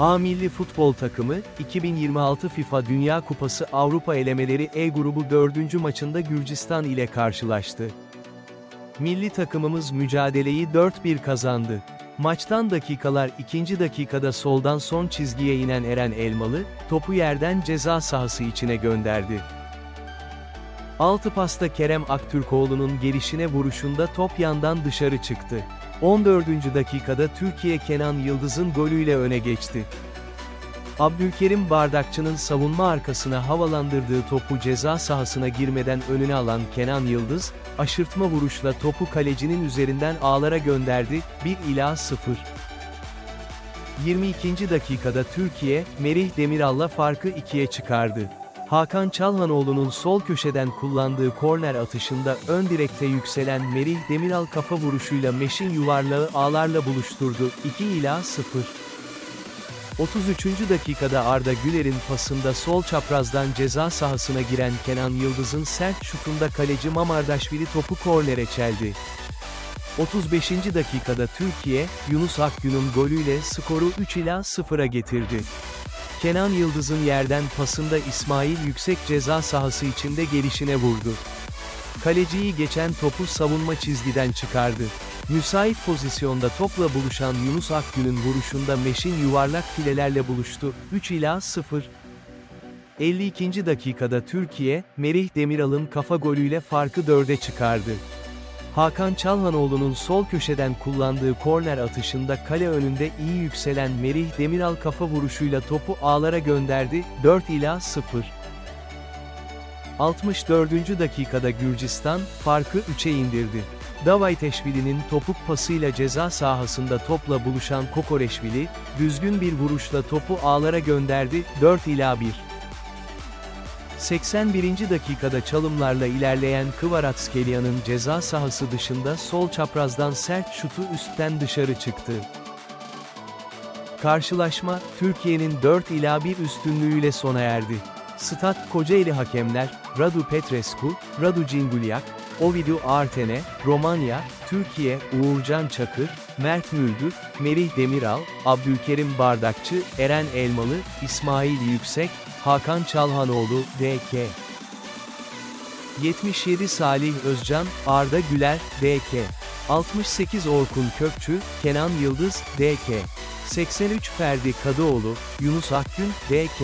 A milli futbol takımı, 2026 FIFA Dünya Kupası Avrupa elemeleri E grubu 4. maçında Gürcistan ile karşılaştı. Milli takımımız mücadeleyi 4-1 kazandı. Maçtan dakikalar ikinci dakikada soldan son çizgiye inen Eren Elmalı, topu yerden ceza sahası içine gönderdi. Altı pasta Kerem Aktürkoğlu'nun gelişine vuruşunda top yandan dışarı çıktı. 14. dakikada Türkiye Kenan Yıldız'ın golüyle öne geçti. Abdülkerim Bardakçı'nın savunma arkasına havalandırdığı topu ceza sahasına girmeden önüne alan Kenan Yıldız, aşırtma vuruşla topu kalecinin üzerinden ağlara gönderdi, 1 ila 0. 22. dakikada Türkiye, Merih Demiral'la farkı ikiye çıkardı. Hakan Çalhanoğlu'nun sol köşeden kullandığı korner atışında ön direkte yükselen Merih Demiral kafa vuruşuyla Meş'in yuvarlağı ağlarla buluşturdu, 2 ila 0. 33. dakikada Arda Güler'in pasında sol çaprazdan ceza sahasına giren Kenan Yıldız'ın sert şutunda kaleci Mamardaşvili topu kornere çeldi. 35. dakikada Türkiye, Yunus Akgün'ün golüyle skoru 3 ila 0'a getirdi. Kenan Yıldız'ın yerden pasında İsmail yüksek ceza sahası içinde gelişine vurdu. Kaleciyi geçen topu savunma çizgiden çıkardı. Müsait pozisyonda topla buluşan Yunus Akgün'ün vuruşunda Meş'in yuvarlak filelerle buluştu, 3 ila 0. 52. dakikada Türkiye, Merih Demiral'ın kafa golüyle farkı 4'e çıkardı. Hakan Çalhanoğlu'nun sol köşeden kullandığı korner atışında kale önünde iyi yükselen Merih Demiral kafa vuruşuyla topu ağlara gönderdi, 4 ila 0. 64. dakikada Gürcistan, farkı 3'e indirdi. Davayteşvili'nin topuk pasıyla ceza sahasında topla buluşan Kokoreşvili, düzgün bir vuruşla topu ağlara gönderdi, 4 ila 1. 81. dakikada çalımlarla ilerleyen Kvaratskhelia ceza sahası dışında sol çaprazdan sert şutu üstten dışarı çıktı. Karşılaşma, Türkiye'nin 4 ila 1 üstünlüğüyle sona erdi. Stat Kocaeli hakemler, Radu Petrescu, Radu Cingulyak, Ovidiu Artene, Romanya, Türkiye, Uğurcan Çakır, Mert Müldür, Merih Demiral, Abdülkerim Bardakçı, Eren Elmalı, İsmail Yüksek, Hakan Çalhanoğlu, DK. 77 Salih Özcan, Arda Güler, DK. 68 Orkun Kökçü, Kenan Yıldız, DK. 83 Ferdi Kadıoğlu, Yunus Akgün, DK.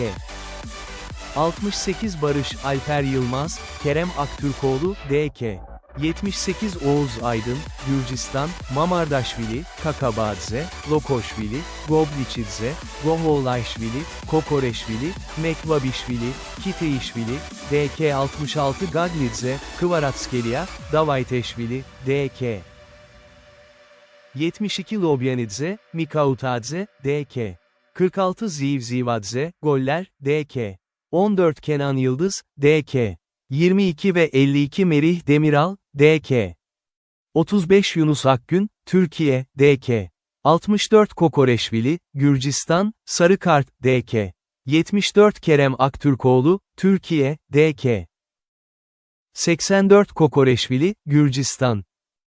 68 Barış Alper Yılmaz, Kerem Aktürkoğlu, DK. 78 Oğuz Aydın, Gürcistan, Mamardaşvili, Kakabadze, Lokoşvili, Gobliçidze, Goholayşvili, Kokoreşvili, Mekvabişvili, Kiteyişvili, DK 66 Gagnidze, Kvaratskhelia, Davayteşvili, DK. 72 Lobyanidze, Mikautadze, DK. 46 Zivzivadze, Goller, DK. 14 Kenan Yıldız, DK. 22 ve 52 Merih Demiral, DK. 35 Yunus Akgün, Türkiye, DK. 64 Kokoreşvili, Gürcistan, Sarı Kart, DK. 74 Kerem Aktürkoğlu, Türkiye, DK. 84 Kokoreşvili, Gürcistan.